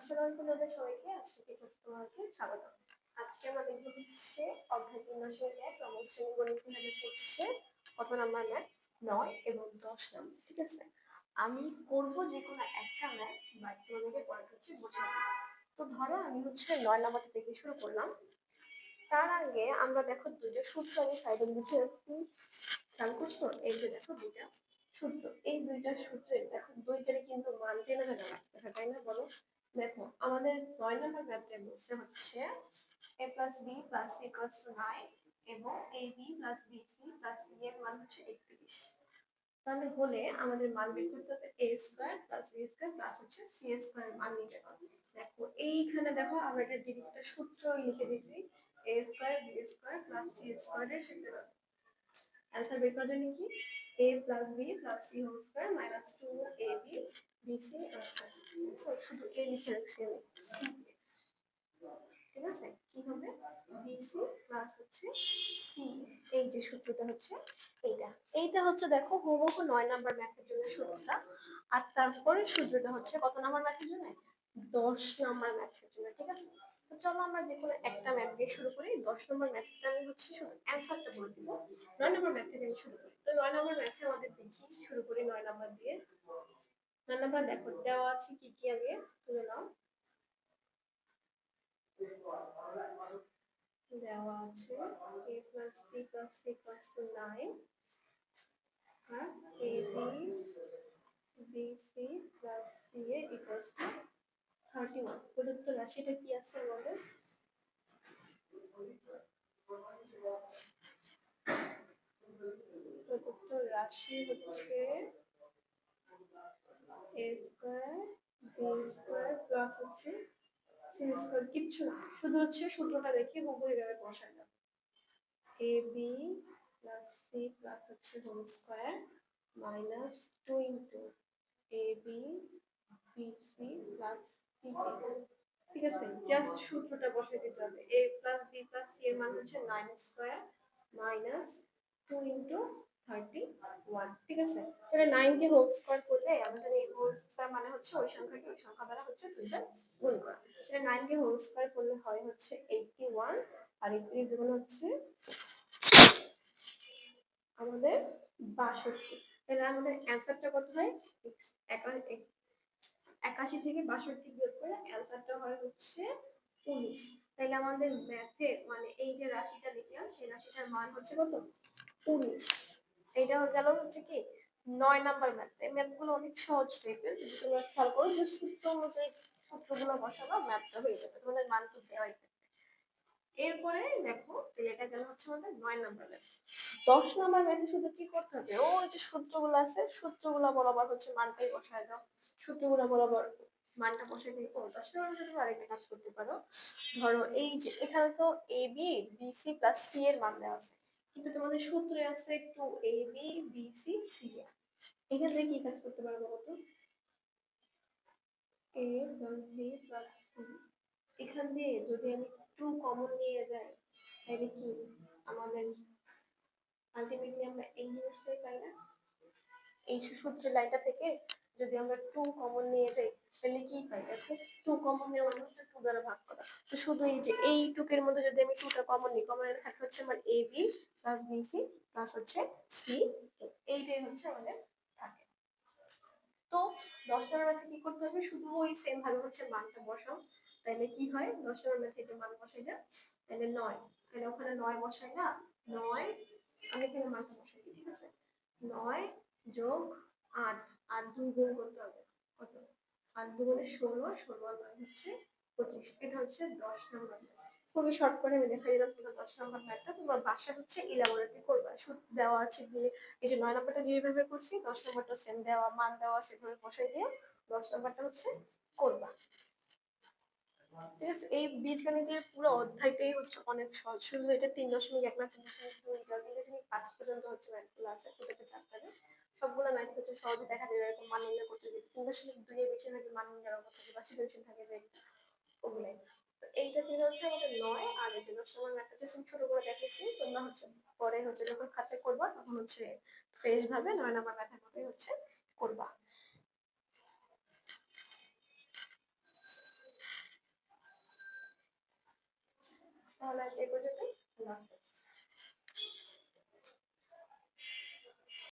দাদা সবাইকে আজকে টিচার্স স্বাগত আজকে আমরা দেখব হচ্ছে অধ্যায় এক শ্রেণি গণিত কত নাম্বার নয় এবং দশ নাম্বার, ঠিক আছে? আমি করব যে কোনো একটা ম্যাথ বাট তোমাদেরকে পয়েন্ট হচ্ছে বোঝাবো। তো ধরো আমি হচ্ছে নয় নাম্বারটা থেকে শুরু করলাম। তার আগে আমরা দেখো দুইটা সূত্র আমি সাইডে লিখে রাখছি। খেয়াল করছ? এই যে দেখো দুইটা সূত্র। এই দুইটা সূত্রে দেখো দুইটারই কিন্তু মান জেনে জানা লাগতেছে তাই না বলো? দেখো, আমাদের নয় নম্বর ম্যাথটা বলছে হচ্ছে। A plus B plus C to nine এবং A B plus B C plus C এর মান হচ্ছে একত্রিশ। তাহলে হলে আমাদের মান বের করতে হবে A square plus B square plus হচ্ছে সি স্কোয়ার মান নিতে হবে। দেখো, এইখানে দেখো আমরা একটা ডিরেক্ট সূত্র লিখে দিয়েছি। A square B square plus C স্কোয়ারের সেটা অ্যান্সার বের করার জন্য কি? A plus B plus C whole square minus two A B BC শুধু এ লিখে রাখছি আমি। ঠিক আছে? কি হবে? বিসি প্লাস হচ্ছে সি এই যে সূত্রটা হচ্ছে এইটা। এইটা হচ্ছে দেখো হুবহু নয় নাম্বার ম্যাথের জন্য সূত্রটা। আর তারপরে সূত্রটা হচ্ছে কত নাম্বার ম্যাথের জন্য? দশ নাম্বার ম্যাথের জন্য, ঠিক আছে? তো চলো আমরা যে কোনো একটা ম্যাথ দিয়ে শুরু করি। দশ নম্বর ম্যাথটা আমি হচ্ছে শুধু অ্যান্সারটা বলে দিব। নয় নম্বর ম্যাথ থেকে আমি শুরু করি। তো নয় নম্বর ম্যাথে আমাদের দেখি। শুরু করি নয় নম্বর দিয়ে। নয় নম্বর দেখো দেওয়া আছে কি কি আগে? তুলে নাও। দেওয়া আছে a plus B plus C plus to nine A B B C plus C A to thirty one প্রদত্ত রাশিটা কি আছে বলো প্রদত্ত রাশি হচ্ছে এ স্কোয়ার স্কোয়ার প্লাস হচ্ছে সি স্কোয়ার কিচ্ছু শুধু হচ্ছে সূত্রটা দেখে হুবহু এভাবে বসাই যাবে A B plus C plus হচ্ছে whole square minus two into A B B C plus ঠিক আছে? জাস্ট সূত্রটা বসিয়ে দিতে হবে। A plus B plus C এর মান হচ্ছে nine square minus two into thirty one ঠিক আছে? তাহলে নাইন কে হোল স্কোয়ার করলে আমরা জানি মানে আমাদের বাষট্টি। তাহলে আমাদের অ্যান্সারটা কত হয়? একাশি থেকে বাষট্টি বিয়োগ করে অ্যান্সারটা হয় হচ্ছে উনিশ। তাহলে আমাদের ম্যাথে মানে এই যে রাশিটা লিখলাম সেই রাশিটার মান হচ্ছে কত? উনিশ। এটা গেল হচ্ছে কি? নয় নাম্বার ম্যাথ এই ম্যাথগুলো অনেক সহজ টাইপের যদি তোমরা খেয়াল করো যে সূত্র অনুযায়ী সূত্রগুলো বসানো ম্যাথটা হয়ে যাবে, তোমাদের মান তো দেওয়াই এরপরে দেখো এটা গেল হচ্ছে আমাদের নয় নাম্বার ম্যাথ দশ নাম্বার ম্যাথে শুধু কি করতে হবে? ওই যে সূত্রগুলো আছে, সূত্রগুলো বরাবর হচ্ছে মানটাই বসায় দাও। সূত্রগুলো বরাবর মানটা বসে দিয়ে ও দশ নাম্বার নম্বর তুমি আরেকটা কাজ করতে পারো। ধরো এই যে এখানে তো A B B C plus C এর মান দেওয়া আছে। কিন্তু তোমাদের সূত্রে আছে two A B B C C এখান থেকে কি কাজ করতে পারব বলতো? A plus B plus C এখান দিয়ে যদি আমি টু কমন নিয়ে যাই, তাহলে কি? আমাদের আলটিমেটলি আমরা এই জিনিসটাই পাই না? এই সূত্রের লাইনটা থেকে যদি আমরা টু কমন নিয়ে যাই, তাহলে কি পাই দেখো টু কমন নেওয়া মানে হচ্ছে টু দ্বারা ভাগ করা। তো শুধু এই যে এই টুকের মধ্যে যদি আমি টুটা কমন নিই কমন থাকে হচ্ছে আমার A B plus B C plus হচ্ছে সি এইটাই হচ্ছে আমাদের থাকে। তো দশ নম্বর ম্যাথে কি করতে হবে? শুধু ওই সেম ভাবে হচ্ছে মানটা বসাও। তাহলে কি হয়? দশ নম্বর ম্যাথে যে মান বসাই না, তাহলে নয়। তাহলে ওখানে নয় বসাই না, নয়, আমি এখানে মানটা বসাই ঠিক আছে? নয় যোগ আট। আট দুই গুণ করতে হবে। কত? আট দুগুণে ষোলো ষোলো আর নয় হচ্ছে পঁচিশ। এটা হচ্ছে দশ নম্বর খুবই শর্ট করে আমি দেখা দিলাম পুরো দশ নম্বর ম্যাথটা তোমার বাসা হচ্ছে ইলাবোরেটরি করবা। সূত্র দেওয়া আছে দিয়ে এই যে নয় নম্বরটা যেভাবে করছি, দশ নম্বরটা সেম দেওয়া, মান দেওয়া সেভাবে বসাই দিয়ে দশ নম্বরটা হচ্ছে করবা। এই বীজগণিতের পুরো অধ্যায়টাই হচ্ছে অনেক সহজ। শুধু এটা তিন দশমিক এক না, তিন দশমিক দুই চার তিন দশমিক পাঁচ পর্যন্ত হচ্ছে ম্যাথগুলো আছে প্রত্যেকটা চ্যাপ্টারে সবগুলো ম্যাথ হচ্ছে সহজে দেখা যাবে এরকম মান নির্ণয় করতে যে তিন দশমিক দুইয়ের বেশি নাকি মান নির্ণয়ের কথা বা সৃজনশীল থাকে যে ওগুলাই তো এইটা ছিল হচ্ছে আমাদের নয়, আর যে দশ নম্বর ম্যাথটা হচ্ছে ছোট করে দেখেছি তোমরা হচ্ছে। পরে হচ্ছে যখন খাতে করবা, তখন হচ্ছে ফ্রেশ ভাবে নয় নাম্বার ম্যাথের মতোই হচ্ছে করবা। তাহলে আজ এ পর্যন্তই।